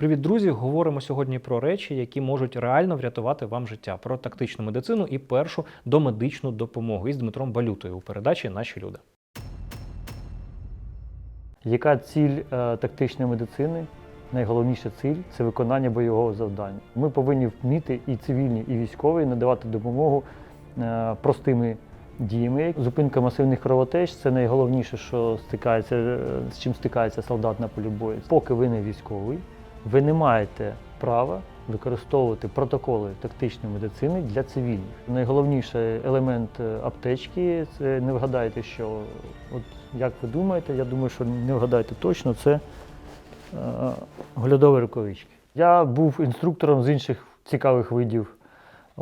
Привіт, друзі! Говоримо сьогодні про речі, які можуть реально врятувати вам життя, про тактичну медицину і першу домедичну допомогу із Дмитром Балютою у передачі Наші люди. Яка ціль е, тактичної медицини? Найголовніша ціль це виконання бойового завдання. Ми повинні вміти і цивільні, і військові надавати допомогу е, простими діями. Зупинка масивних кровотеч це найголовніше, що стикається, е, з чим стикається солдат на полі бою. Поки ви не військовий, ви не маєте права використовувати протоколи тактичної медицини для цивільних. Найголовніший елемент е, аптечки це не вгадайте, що от як ви думаєте, я думаю, що не вгадаєте точно, це е, глядові рукавички. Я був інструктором з інших цікавих видів.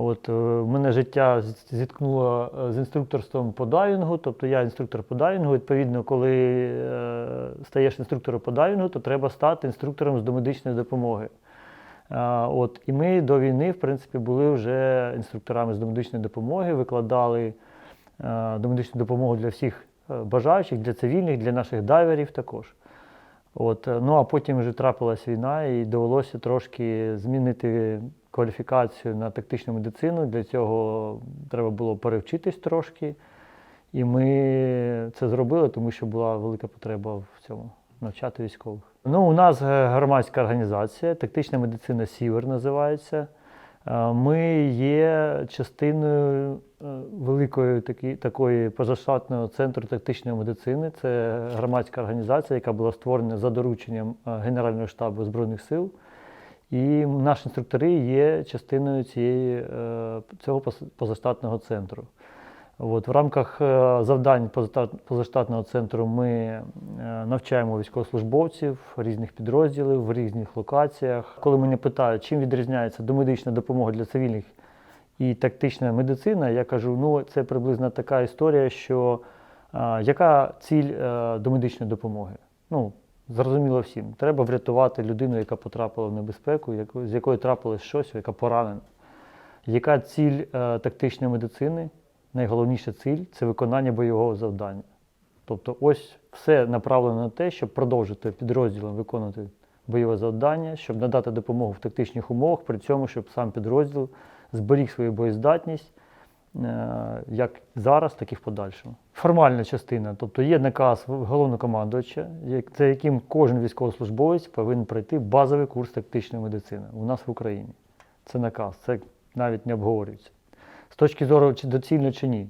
От, е, мене життя зіткнуло е, з інструкторством по дайвінгу, тобто я інструктор по дайвінгу. Відповідно, коли е, стаєш інструктором по дайвінгу, то треба стати інструктором з домедичної допомоги. От, і ми до війни, в принципі, були вже інструкторами з домедичної допомоги, викладали домедичну допомогу для всіх бажаючих, для цивільних, для наших дайверів також. От, ну а потім вже трапилась війна і довелося трошки змінити кваліфікацію на тактичну медицину. Для цього треба було перевчитись трошки. І ми це зробили, тому що була велика потреба в цьому навчати військових. Ну, у нас громадська організація, тактична медицина Сівер називається. Е, Ми є частиною е, великої такі, такої позаштатного центру тактичної медицини. Це громадська організація, яка була створена за дорученням е, Генерального штабу Збройних сил. І наші інструктори є частиною цієї, е, цього позаштатного центру. От, в рамках е, завдань позаштатного центру ми е, навчаємо військовослужбовців різних підрозділів в різних локаціях. Коли мене питають, чим відрізняється домедична допомога для цивільних і тактична медицина, я кажу, ну це приблизно така історія, що яка ціль домедичної допомоги? Ну, зрозуміло всім. Треба врятувати людину, яка потрапила в небезпеку, з якою трапилось щось, яка поранена. Яка ціль е, тактичної медицини? Найголовніша ціль це виконання бойового завдання. Тобто, ось все направлено на те, щоб продовжити підрозділом виконувати бойове завдання, щоб надати допомогу в тактичних умовах, при цьому, щоб сам підрозділ зберіг свою боєздатність як зараз, так і в подальшому. Формальна частина, тобто є наказ головнокомандувача, за яким кожен військовослужбовець повинен пройти базовий курс тактичної медицини у нас в Україні. Це наказ, це навіть не обговорюється. З точки зору, чи доцільно чи ні.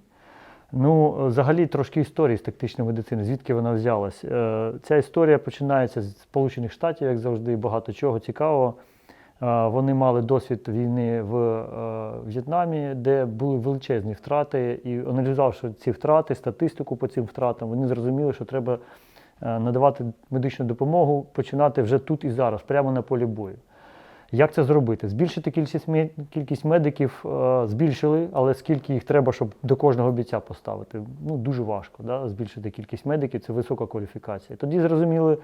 Ну, е, взагалі трошки історії з тактичної медицини, звідки вона взялась. Е, Ця історія починається з Сполучених Штатів, як завжди, багато чого цікавого. Вони мали досвід війни в е, В'єтнамі, де були величезні втрати, і аналізувавши ці втрати, статистику по цим втратам, вони зрозуміли, що треба е, надавати медичну допомогу, починати вже тут і зараз, прямо на полі бою. Як це зробити? Збільшити кількість, кількість медиків е, збільшили, але скільки їх треба, щоб до кожного бійця поставити? Ну, дуже важко да? збільшити кількість медиків, це висока кваліфікація. Тоді зрозуміли,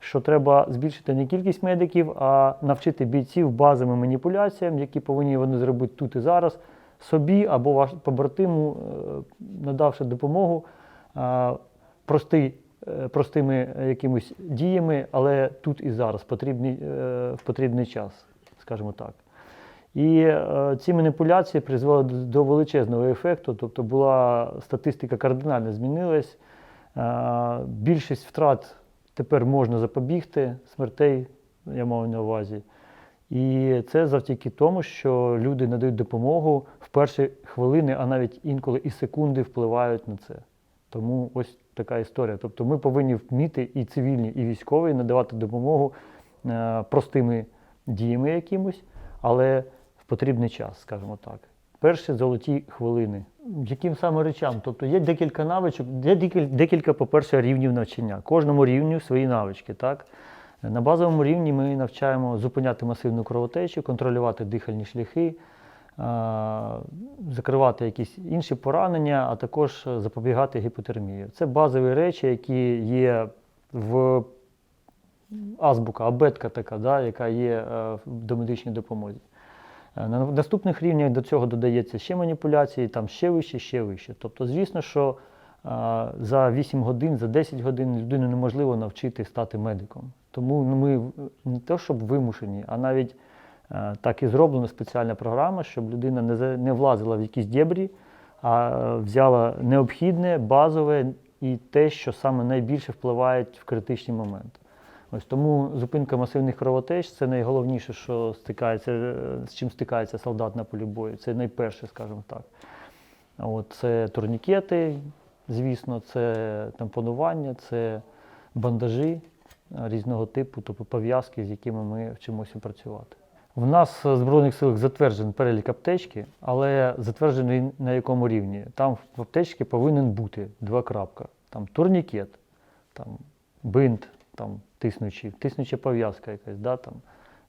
що треба збільшити не кількість медиків, а навчити бійців базовим маніпуляціям, які повинні вони зробити тут і зараз, собі або ваш побратиму, е, надавши допомогу е, простий, е, простими якимись діями, але тут і зараз потрібний, потрібний час, скажімо так. І е, ці маніпуляції призвели до величезного ефекту, тобто була статистика кардинально змінилась. Е, більшість втрат тепер можна запобігти, смертей, я маю на увазі. І це завдяки тому, що люди надають допомогу в перші хвилини, а навіть інколи і секунди впливають на це. Тому ось така історія. Тобто ми повинні вміти і цивільні, і військові надавати допомогу е, простими діями якимось, але в потрібний час, скажімо так. Перші золоті хвилини. Яким саме речам? Тобто є декілька навичок, є декілька, по-перше, рівнів навчання. Кожному рівню свої навички. Так? На базовому рівні ми навчаємо зупиняти масивну кровотечу, контролювати дихальні шляхи, закривати якісь інші поранення, а також запобігати гіпотермії. Це базові речі, які є в азбука, абетка така, да, яка є е, в домедичній допомозі. Е, На наступних рівнях до цього додається ще маніпуляції, там ще вище, ще вище. Тобто, звісно, що а, за 8 годин, за 10 годин людину неможливо навчити стати медиком. Тому ну, ми не те, щоб вимушені, а навіть е, так і зроблена спеціальна програма, щоб людина не, не влазила в якісь дєбрі, а е, взяла необхідне, базове і те, що саме найбільше впливає в критичні моменти. Ось тому зупинка масивних кровотеч це найголовніше, що стикається, е, з чим стикається солдат на полі бою. Це найперше, скажімо так. От, це турнікети, звісно, це тампонування, це бандажі різного типу, тобто пов'язки, з якими ми вчимося працювати. В нас в Збройних силах затверджений перелік аптечки, але затверджений на якому рівні. Там в аптечці повинен бути два крапка. Там турнікет, там бинт, там тиснучий, тиснуча пов'язка якась, да, там,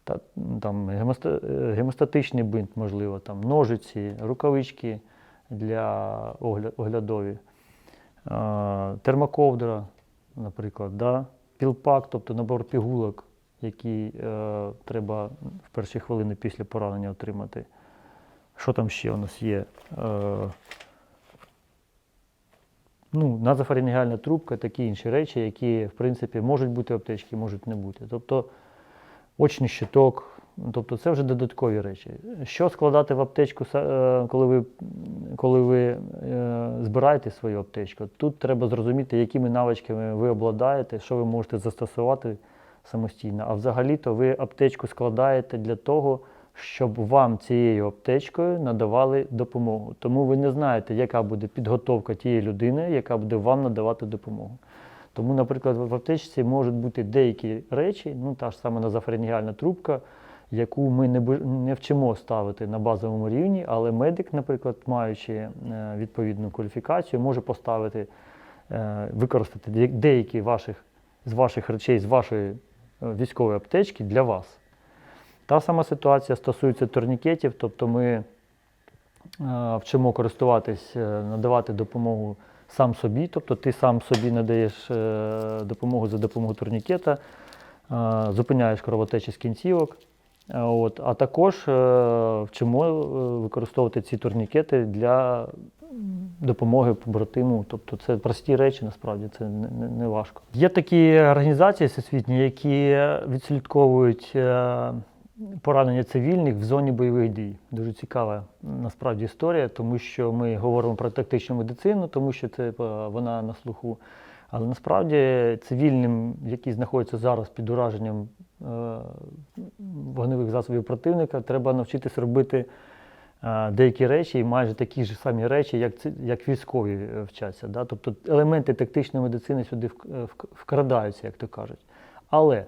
та, там е, гемостатичний бинт, можливо, там ножиці, рукавички для оглядові, термоковдра, наприклад, да, пілпак, тобто набор пігулок, який е, треба в перші хвилини після поранення отримати. Що там ще у нас є? Е, ну, назофарінгеальна трубка, такі інші речі, які, в принципі, можуть бути в аптечці, можуть не бути. Тобто очний щиток, тобто це вже додаткові речі. Що складати в аптечку, е, коли ви, коли ви е, збираєте свою аптечку? Тут треба зрозуміти, якими навичками ви обладаєте, що ви можете застосувати самостійно. А взагалі-то ви аптечку складаєте для того, щоб вам цією аптечкою надавали допомогу. Тому ви не знаєте, яка буде підготовка тієї людини, яка буде вам надавати допомогу. Тому, наприклад, в аптечці можуть бути деякі речі, ну та ж сама назофарингеальна трубка, яку ми не, не вчимо ставити на базовому рівні, але медик, наприклад, маючи е, відповідну кваліфікацію, може поставити, е, використати деякі ваших, з ваших речей, з вашої е, військової аптечки для вас. Та сама ситуація стосується турнікетів, тобто ми е, вчимо користуватись, е, надавати допомогу сам собі, тобто ти сам собі надаєш е, допомогу за допомогою турнікета, зупиняєш кровотечі з кінцівок. От, а також вчимо використовувати ці турнікети для допомоги побратиму. Тобто це прості речі, насправді це не, не, важко. Є такі організації всесвітні, які відслідковують поранення цивільних в зоні бойових дій. Дуже цікава насправді історія, тому що ми говоримо про тактичну медицину, тому що це е, вона на слуху. Але насправді цивільним, які знаходяться зараз під ураженням е, вогневих засобів противника, треба навчитися робити е, деякі речі, і майже такі ж самі речі, як, як військові вчаться. Да? Тобто елементи тактичної медицини сюди вк- вк- вкрадаються, як то кажуть. Але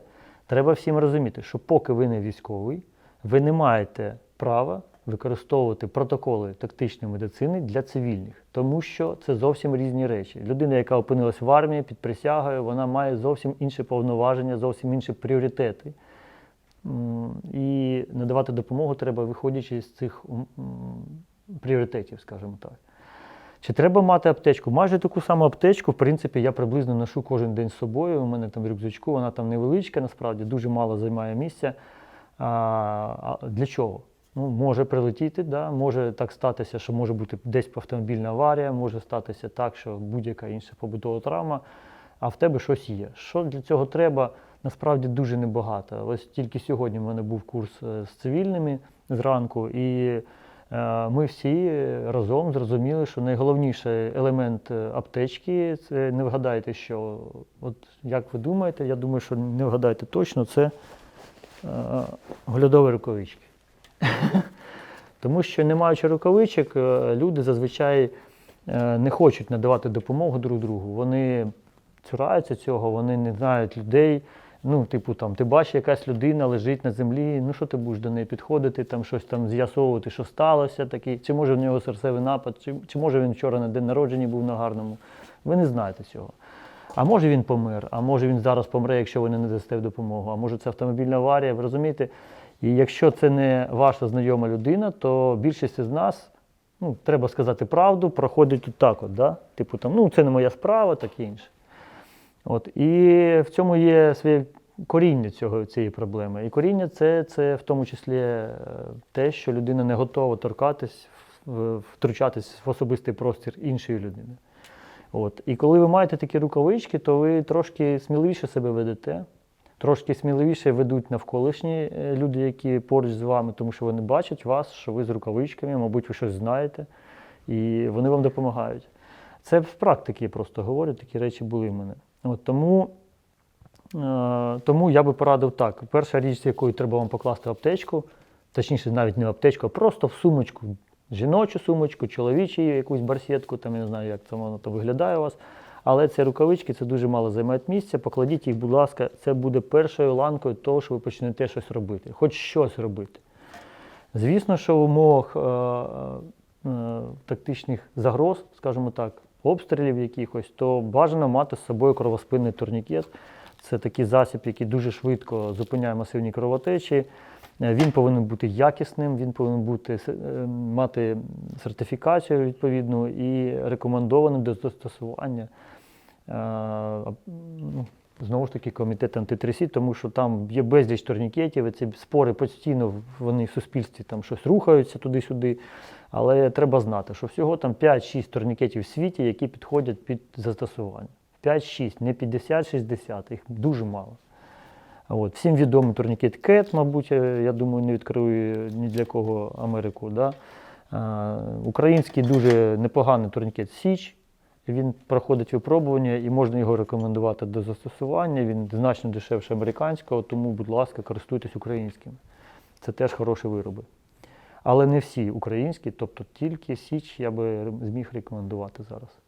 треба всім розуміти, що поки ви не військовий, ви не маєте права використовувати протоколи тактичної медицини для цивільних, тому що це зовсім різні речі. Людина, яка опинилась в армії під присягою, вона має зовсім інші повноваження, зовсім інші пріоритети. І надавати допомогу треба, виходячи з цих пріоритетів, скажімо так. Чи треба мати аптечку? Майже таку саму аптечку, в принципі, я приблизно ношу кожен день з собою. У мене там в рюкзачку, вона там невеличка, насправді дуже мало займає місця. А, для чого? Ну, може прилетіти, да? може так статися, що може бути десь автомобільна аварія, може статися так, що будь-яка інша побутова травма, а в тебе щось є. Що для цього треба? Насправді дуже небагато. Ось тільки сьогодні в мене був курс е, з цивільними зранку, і ми всі разом зрозуміли, що найголовніший елемент е, аптечки це не вгадайте, що. От як ви думаєте, я думаю, що не вгадаєте точно, це е, оглядові рукавички. Тому що, не маючи рукавичок, е, люди зазвичай е, не хочуть надавати допомогу друг другу. Вони цураються цього, вони не знають людей. Ну, типу, там, ти бачиш, якась людина лежить на землі, ну що ти будеш до неї підходити, там щось там з'ясовувати, що сталося, таке, чи може в нього серцевий напад, чи, чи може він вчора на день народження був на гарному. Ви не знаєте цього. А може він помер, а може він зараз помре, якщо ви не надасте допомогу, а може це автомобільна аварія, ви розумієте? І якщо це не ваша знайома людина, то більшість із нас, ну, треба сказати правду, проходить тут так от, да? типу там, ну це не моя справа, таке інше. От, і в цьому є своє коріння цього, цієї проблеми. І коріння це, це в тому числі е, те, що людина не готова торкатись, втручатись в особистий простір іншої людини. От. І коли ви маєте такі рукавички, то ви трошки сміливіше себе ведете, трошки сміливіше ведуть навколишні е, люди, які поруч з вами, тому що вони бачать вас, що ви з рукавичками, мабуть, ви щось знаєте, і вони вам допомагають. Це в практиці я просто говорю, такі речі були в мене. От, тому, е, тому я би порадив так. Перша річ, з якою треба вам покласти аптечку, точніше, навіть не в аптечку, а просто в сумочку. Жіночу сумочку, чоловічу якусь барсетку, там я не знаю, як це воно там виглядає у вас. Але ці рукавички це дуже мало займають місця. Покладіть їх, будь ласка, це буде першою ланкою того, що ви почнете щось робити, хоч щось робити. Звісно, що в умовах е, е, е, тактичних загроз, скажімо так, обстрілів якихось, то бажано мати з собою кровоспинний турнікет. Це такий засіб, який дуже швидко зупиняє масивні кровотечі. Е, Він повинен бути якісним, він повинен бути е, мати сертифікацію відповідну і рекомендованим до застосування. Е, Знову ж таки, комітет антитресід, тому що там є безліч турнікетів, і ці спори постійно вони в суспільстві там щось рухаються туди-сюди. Але треба знати, що всього там 5-6 турнікетів в світі, які підходять під застосування. 5-6, не 50-60, їх дуже мало. От. Всім відомий турнікет КЕТ, мабуть, е, я думаю, не відкрию ні для кого Америку. Да? А, Український дуже непоганий турнікет Січ. Він проходить випробування і можна його рекомендувати до застосування. Він значно дешевше американського, тому, будь ласка, користуйтесь українським. Це теж хороші вироби. Але не всі українські, тобто тільки Січ я би зміг рекомендувати зараз.